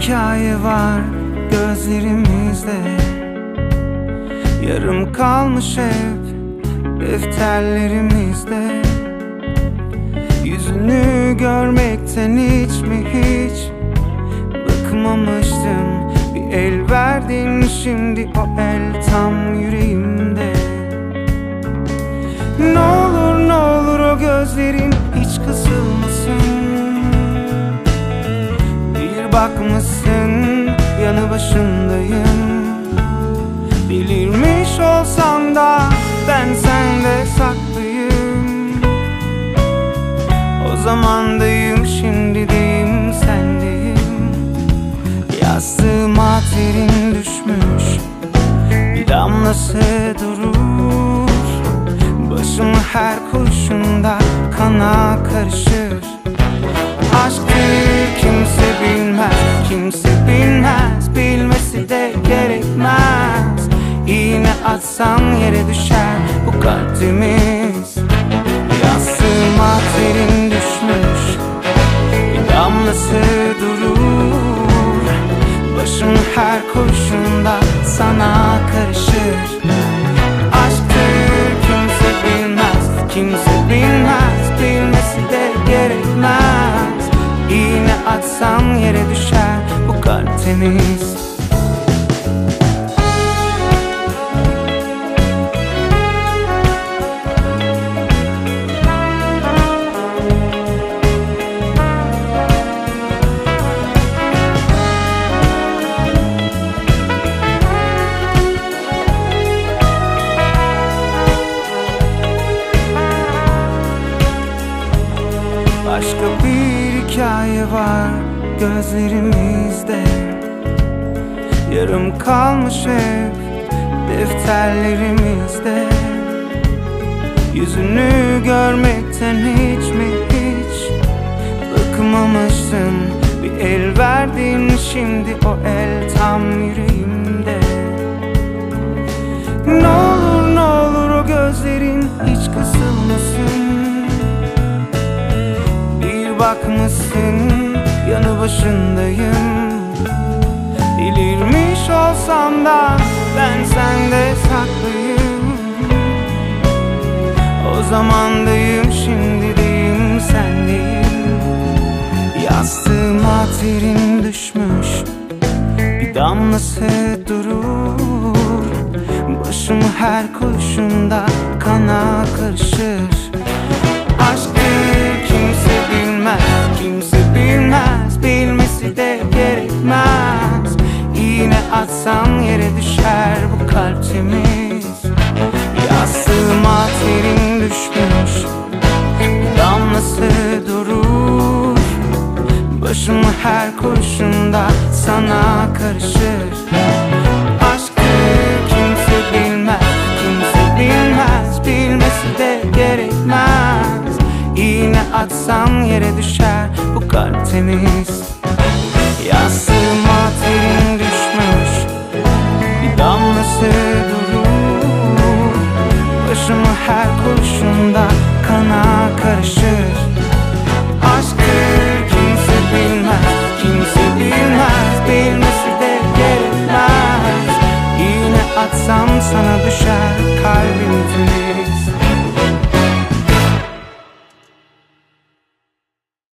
hikaye var gözlerimizde. Yarım kalmış hep defterlerimizde. Yüzünü görmekten hiç mi hiç Bıkmamıştım? Bir el verdin şimdi o el tam yüreğimde. Ne Bakmışsın yanı başındayım. Delirmiş olsam da ben sende saklıyım. O zamandayım şimdi deyim sendeyim Yastığıma terin düşmüş Bir damlası durur. Başım her kurşunda kana karışır Atsan yere düşer Bu kalp temiz Yastığıma terin düşmüş Bir damlası durur. Başım her kurşunda sana karışır. Aşktır kimse bilmez Kimse bilmez Bilmesi de gerekmez. İğne atsam yere düşer Bu kalp temiz Başka bir hikaye var gözlerimizde. Yarım kalmış hep defterlerimizde. Yüzünü görmekten hiç mi hiç Bıkmamıştım Bir el verdin şimdi o el tam yüreğimde. Ne olur ne olur o gözlerin hiç kısılmasın bakmışsın yanı başındayım. Delirmiş olsam da ben sende saklıyım. O zamandayım şimdi deyim sendeyim Yastığıma terin düşmüş Bir damlası durur. Başım her kurşunda kana karışır gerekmez İğne atsam yere düşer Bu kalp temiz Yastığıma terin düşmüş. Damlası durur. Başım her kurşunda sana karışır. Aşktır kimse bilmez Kimse bilmez. Bilmesi de gerekmez. İğne atsam yere düşer Bu kalp temiz Yastığıma terin düşmüş Bir damlası durur. Başımı her kurşunda kana karışır. Aşkı kimse bilmez Kimse bilmez. Bilmesi de gerekmez Yine atsam sana düşer kalbim tüyü.